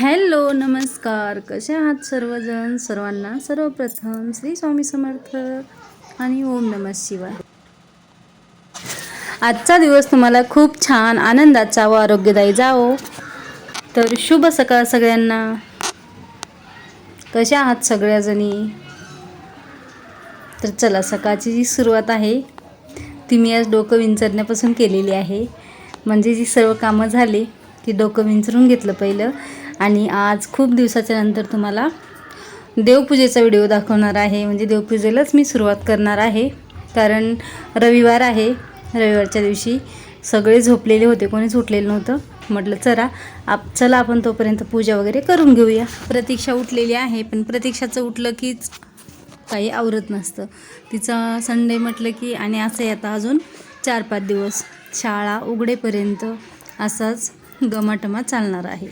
Hello नमस्कार. कसे आहात सर्वजण? सर्वांना सर्वप्रथम श्री स्वामी समर्थ आणि ओम नमः शिवाय. आजचा दिवस तुम्हाला खूप छान आनंदाचा व आरोग्यदायी जावो. तर शुभ सकाळ सगळ्यांना. कशा आहात सगळ्याजणी? तर चला सकाळची जी सुरुवात आहे ती मी आज डोकं विंचरण्यापासून केलेली आहे. म्हणजे जी सर्व कामं झाली की डोकं विंचरून घेतलं पहिलं. आणि आज खूप दिवसाच्या नंतर तुम्हाला देवपूजेचा व्हिडिओ दाखवणार आहे. म्हणजे देवपूजेलाच मी सुरुवात करणार आहे. कारण रविवार आहे. रविवारच्या दिवशी सगळे झोपलेले होते. कोणीच उठलेलं नव्हतं. म्हटलं चला आप चला आपण तोपर्यंत पूजा वगैरे करून घेऊया. प्रतीक्षा उठलेली आहे. पण प्रतीक्षाचं उठलं कीच काही आवरत नसतं. तिचं संडे म्हटलं की आणि असं आहे आता अजून चार पाच दिवस शाळा उघडेपर्यंत असाच गमाटमा चालणार आहे.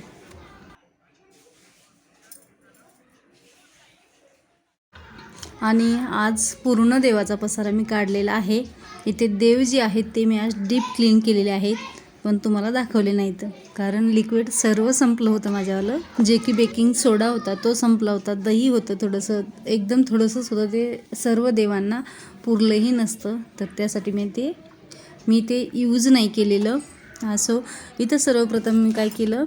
आणि आज पूर्ण देवाचा पसारा मी काढलेला आहे. इथे देव जे आहेत ते मी आज डीप क्लीन केलेले आहेत पण तुम्हाला दाखवले नाहीत. कारण लिक्विड सर्व संपलं होतं माझ्यावालं. जे की बेकिंग सोडा होता तो संपला होता. दही होतं थोडंसं एकदम थोडंसंच होतं. ते सर्व देवांना पुरलंही नसतं. तर त्यासाठी मी ते मी ते यूज नाही केलेलं. असो इथं सर्वप्रथम मी काय केलं?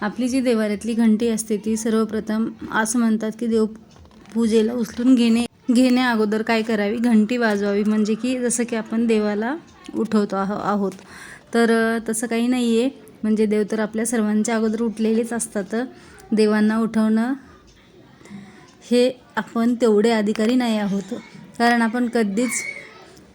आपली जी देवाऱ्यातली घंटी असते ती सर्वप्रथम असं म्हणतात की देव पूजेला उचलून घेणे घेण्या अगोदर काय करावी? घंटी वाजवावी. म्हणजे की जसं की आपण देवाला उठवतो आहो आहोत. तर तसं काही नाही आहे म्हणजे देव तर आपल्या सर्वांच्या अगोदर उठलेलेच असतात. देवांना उठवणं हे आपण तेवढे अधिकारी नाही आहोत. कारण आपण कधीच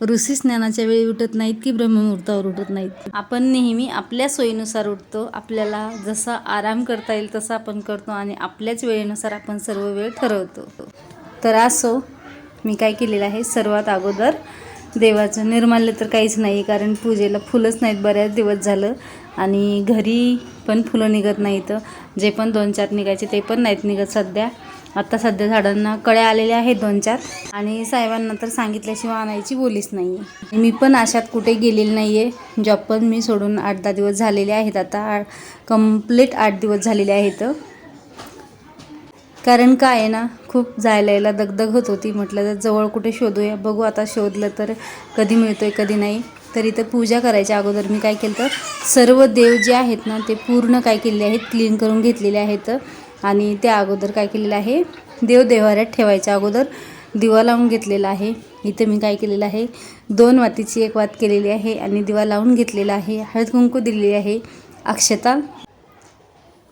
ऋषी स्नानाच्या वेळी उठत नाहीत की ब्रह्ममुहूर्तावर उठत नाहीत? आपण नेहमी आपल्या सोयीनुसार उठतो. आपल्याला जसा आराम करता येईल तसं आपण करतो आणि आपल्याच वेळेनुसार आपण सर्व वेळ ठरवतो. तर असो मी काय केलेलं आहे? सर्वात अगोदर देवाचं निर्माल्य तर काहीच नाही कारण पूजेला फुलंच नाहीत. बऱ्याच दिवस झालं आणि घरी पण फुलं निघत नाहीत. जे पण दोन चार निघायचे ते पण नाहीत निघत सध्या. आत्ता सध्या झाडांना कळ्या आलेल्या आहेत दोन चार. आणि साहेबांना तर सांगितल्याशिवाय आणायची बोलीच नाही आहे मी पण अशात कुठे गेलेली नाही आहे जॉब पण मी सोडून आठ दहा दिवस झालेले आहेत आता. कंप्लीट आठ दिवस झालेले आहेत. कारण काय आहे ना खूप जायला यायला दगदग होत होती. म्हटलं तर जवळ कुठे शोधूया. बघू आता शोधलं तर कधी मिळतोय कधी नाही. तर इथं पूजा करायच्या अगोदर मी काय केलं तर सर्व देव जे आहेत ना ते पूर्ण काय केलेले आहेत क्लीन करून घेतलेले आहेत. आणि त्या अगोदर काय केलेलं आहे देव देवाऱ्यात ठेवायच्या अगोदर दिवा लावून घेतलेला आहे. इथं मी काय केलेलं आहे दोन वातीची एक वात केलेली आहे आणि दिवा लावून घेतलेला आहे. हळद कुंकू दिलेली आहे अक्षता.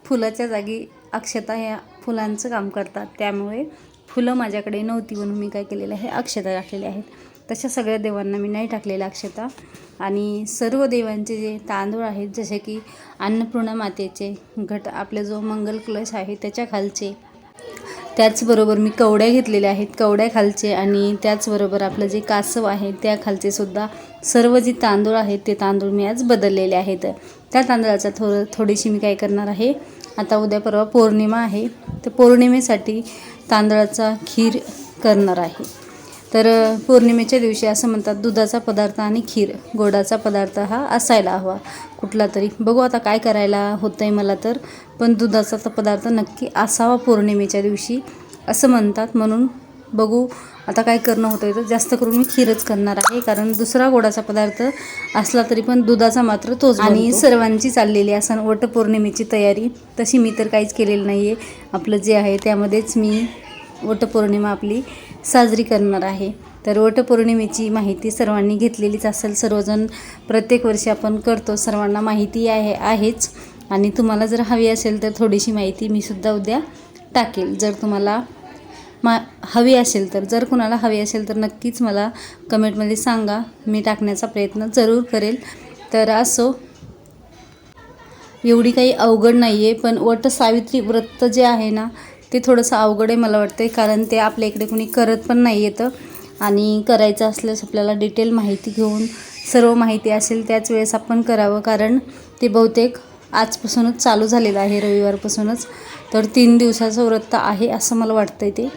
फुलाच्या जागी अक्षता ह्या फुलांचं काम करतात. त्यामुळे फुलं माझ्याकडे नव्हती म्हणून मी काय केलेलं आहे अक्षता टाकलेली आहेत. तशा सगळ्या देवांना मी नाही टाकलेल्या अक्षता. आणि सर्व देवांचे जे तांदूळ आहेत जसे की अन्नपूर्णा मातेचे घट आपले जो मंगल कलश आहे त्याच्या खालचे त्याचबरोबर मी कवड्या घेतलेल्या आहेत कवड्या खालचे. आणि त्याचबरोबर आपलं जे कासव आहे त्या खालचे सुद्धा सर्व जे तांदूळ आहेत ते तांदूळ मी आज बदललेले आहेत. त्या तांदळाचा थोडं थोडीशी मी काय करणार आहे आता उद्या परवा पौर्णिमा आहे तर पौर्णिमेसाठी तांदळाचा खीर करणार आहे. तर पौर्णिमेच्या दिवशी असं म्हणतात दुधाचा पदार्थ आणि खीर गोडाचा पदार्थ हा असायला हवा. कुठला तरी. बघू आता काय करायला होतं आहे मला तर. पण दुधाचा तर पदार्थ नक्की असावा पौर्णिमेच्या दिवशी असं म्हणतात. म्हणून बघू आता काय करणं होतं आहे तर. जास्त करून मी खीरच करणार आहे. कारण दुसरा गोडाचा पदार्थ असला तरी पण दुधाचा मात्र तोच आणि सर्वांची चाललेली असं वटपौर्णिमेची तयारी. तशी मी तर काहीच केलेलं नाही आहे आपलं जे आहे त्यामध्येच मी वटपौर्णिमा आपली साजरी करणार आहे. तर वटपौर्णिमेची माहिती सर्वांनी घेतलेलीच असेल. सर्वजण प्रत्येक वर्षी आपण करतो. सर्वांना माहिती आहे आहेच. आणि तुम्हाला जर हवी असेल तर थोडीशी माहिती मी सुद्धा उद्या टाकेल. जर तुम्हाला मा हवी असेल तर जर कुणाला हवी असेल तर नक्कीच मला कमेंटमध्ये सांगा. मी टाकण्याचा प्रयत्न जरूर करेल. तर असो एवढी काही अवघड नाही आहे पण वट सावित्री व्रत जे आहे ना ते थोडंसं अवघड आहे मला वाटतं कारण ते आपल्या इकडे कोणी करत पण नाही येतं आणि करायचं असल्यास आपल्याला डिटेल माहिती घेऊन सर्व माहिती असेल त्याच वेळेस आपण करावं कारण ते बहुतेक आजपासूनच चालू झालेलं आहे रविवारपासूनच. तर तीन दिवसाचं व्रत आहे असं मला वाटतं ते.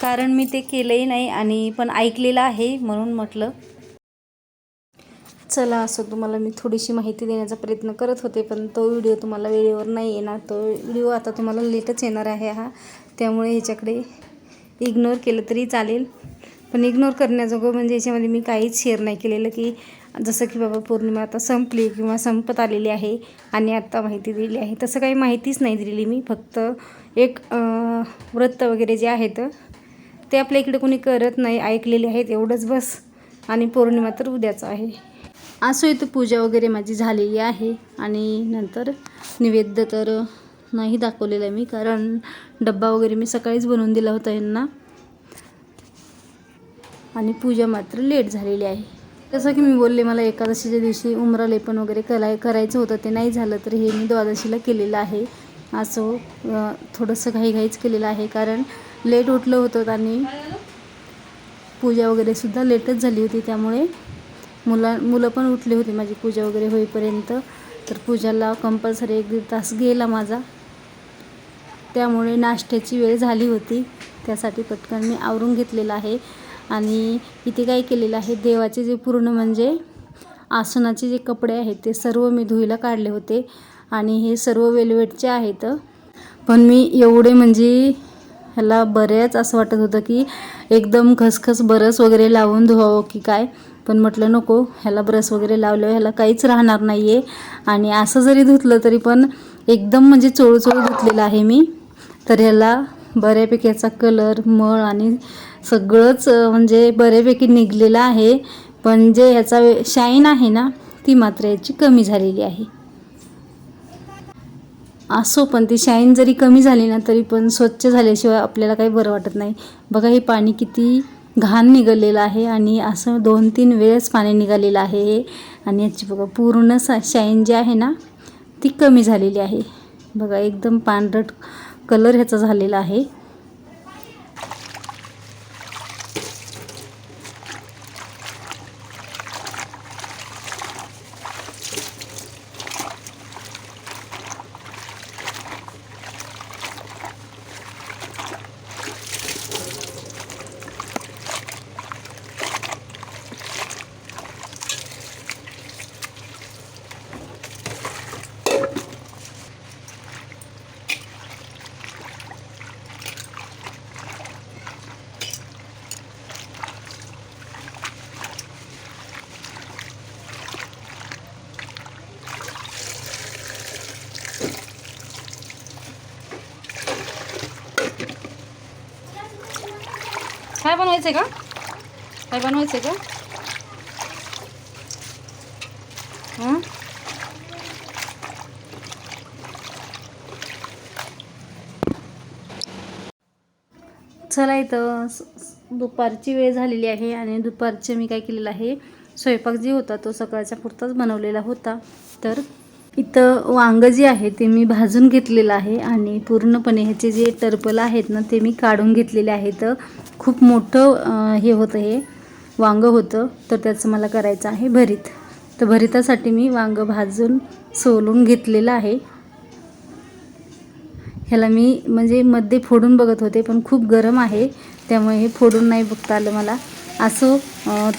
कारण मी ते केलंही नाही आणि पण ऐकलेलं आहे म्हणून म्हटलं. चला असं तुम्हाला मी थोडीशी माहिती देण्याचा प्रयत्न करत होते पण तो व्हिडिओ तुम्हाला वेळेवर नाही येणार. तो व्हिडिओ आता तुम्हाला लेटच येणार आहे हा. त्यामुळे ह्याच्याकडे इग्नोर केलं तरी चालेल. पण इग्नोर करण्याजोगं म्हणजे याच्यामध्ये मी काहीच शेअर नाही केलेलं की जसं की बाबा पौर्णिमा आता संपली किंवा संपत आलेली आहे आणि आत्ता माहिती दिली आहे. तसं काही माहितीच नाही दिलेली मी. फक्त एक व्रत वगैरे जे आहेत ते आपल्या इकडे कोणी करत नाही ऐकलेले आहेत एवढंच बस. आणि पौर्णिमा तर उद्याच आहे. असो इथं पूजा वगैरे माझी झालेली आहे. आणि नंतर निवेद्य तर नाही दाखवलेलं आहे मी कारण डब्बा वगैरे मी सकाळीच बनवून दिला होता यांना. आणि पूजा मात्र लेट झालेली आहे. जसं की मी बोलले मला एकादशीच्या दिवशी उमरा लेपन वगैरे कराय करायचं होतं ते नाही झालं तर हे मी द्वादशीला केलेलं आहे. असं थोडंसं घाईघाईच केलेलं आहे कारण लेट उठलं होतं आणि पूजा वगैरेसुद्धा लेटच झाली होती त्यामुळे मुला मुलं पण उठली होती माझी पूजा वगैरे होईपर्यंत. तर पूजाला कंपल्सरी एक दीड तास गेला माझा. त्यामुळे नाश्त्याची वेळ झाली होती. त्यासाठी पटकन मी आवरून घेतलेलं आहे. आणि इथे काय केलेलं आहे देवाचे जे पूर्ण म्हणजे आसनाचे जे कपडे आहेत ते सर्व मी धुईला काढले होते. आणि हे सर्व वेलवेटचे आहेत. पण मी एवढे म्हणजे ह्याला बऱ्याच असं वाटत होतं की एकदम खसखस बरस वगैरे लावून धुवावं की काय? पण म्हटलं नको ह्याला ब्रश वगैरे लावलं ह्याला काहीच राहणार नाही आहे आणि असं जरी धुतलं तरी पण एकदम म्हणजे चोळचोळ धुतलेलं आहे मी. तर ह्याला बऱ्यापैकी याचा कलर मळ आणि सगळंच म्हणजे बऱ्यापैकी निघलेलं आहे. पण जे ह्याचा शाईन आहे ना ती मात्र याची कमी झालेली आहे. असो पण ती शाईन जरी कमी झाली ना तरी पण स्वच्छ झाल्याशिवाय आपल्याला काही बरं वाटत नाही. बघा हे पाणी किती घाण निघालेलं आहे आणि असं दोन तीन वेळेस पाणी निघालेलं आहे. आणि याची बघा पूर्ण सा शाईन जी आहे ना ती कमी झालेली आहे. बघा एकदम पांढरट कलर ह्याचा झालेला आहे. काय बनवायचं आहे का? काय बनवायचं का? हां? चला इथं दुपारची वेळ झालेली आहे आणि दुपारचे मी काय केलेलं आहे स्वयंपाक जे होता तो सकाळच्या पुरताच बनवलेला होता. तर इथं वांगं जे आहे ते मी भाजून घेतलेलं आहे आणि पूर्णपणे ह्याचे जे टर्पल आहेत ना ते मी काढून घेतलेले आहेत. खूप मोठं हे होतं हे वांगं होतं. तर त्याचं मला करायचं आहे भरीत. तर भरितासाठी मी वांगं भाजून सोलून घेतलेलं आहे. ह्याला मी म्हणजे मध्ये फोडून बघत होते पण खूप गरम आहे. त्यामुळे हे फोडून नाही बघता आलं मला. असो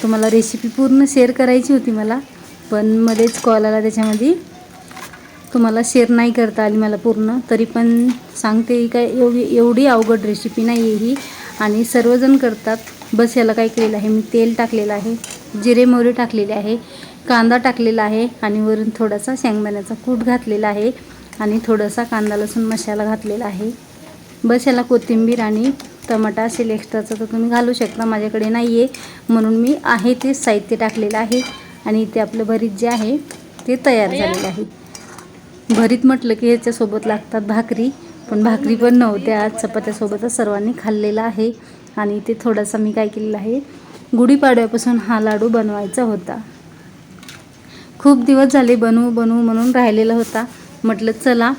तुम्हाला रेसिपी पूर्ण शेअर करायची होती मला पण मध्येच कॉल आला त्याच्यामध्ये. तुम्हाला शेअर नाही करता आली मला पूर्ण तरी पण सांगते ही काय एवढी एवढी अवघड रेसिपी नाही आहे ही. आणि सर्वजण करतात. बस याला काय केलेलं आहे मी तेल टाकलेलं आहे जिरे मोहरी टाकलेले आहे कांदा टाकलेला आहे आणि वरून थोडासा शेंगदाण्याचा कूट घातलेला आहे आणि थोडासा कांदा लसूण मसाला घातलेला आहे. बस याला कोथिंबीर आणि टमाटा असेल एक्स्ट्राचं तर तुम्ही घालू शकता माझ्याकडे नाही आहे म्हणून मी आहे ते साहित्य टाकलेलं आहे आणि इथे आपलं भरीत जे आहे ते तयार झालेलं आहे. भरीत म्हटलं की ह्याच्यासोबत लागतात भाकरी पण भाकरी पण नव्हत्या. आज चपात्यासोबतच सर्वांनी खाल्लेला आहे. आणि इथे थोडासा मी काय केलेला आहे गुढीपाडव्यापासून हा लाडू बनवायचा होता. खूप दिवस झाले बनवू बनवू म्हणून राहिलेला होता. म्हटलं चला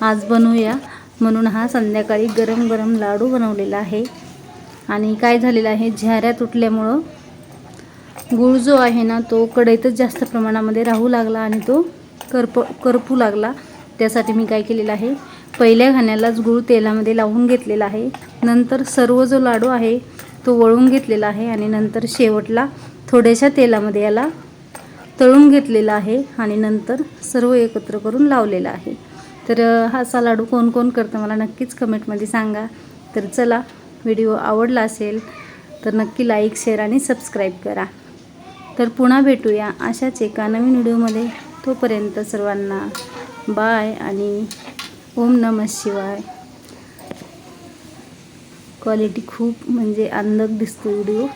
आज बनवूया. म्हणून हा संध्याकाळी गरम गरम लाडू बनवलेला आहे. आणि काय झालेलं आहे झ्याऱ्या तुटल्यामुळं गूळ जो आहे ना तो कढईतच जास्त प्रमाणामध्ये राहू लागला आणि तो करप करपू लागला. त्यासाठी मी काय केलेलं आहे? पहिल्या घाण्यालाच गूळ तेलामध्ये लावून घेतलेला आहे. नंतर सर्व जो लाडू आहे तो वळून घेतलेला आहे आणि नंतर शेवटला थोड्याशा तेलामध्ये याला तळून घेतलेला आहे आणि नंतर सर्व एकत्र करून लावलेला आहे. तर हा असा लाडू कोण कोण करतं मला नक्कीच कमेंटमध्ये सांगा. तर चला व्हिडिओ आवडला असेल तर नक्की लाईक शेअर आणि सबस्क्राईब करा. तर पुन्हा भेटूया अशाच एका नवीन व्हिडिओमध्ये. तोपर्यंत सर्वांना बाय आणि ओम नमः शिवाय. क्वालिटी खूप म्हणजे अंदक दिसतो व्हिडिओ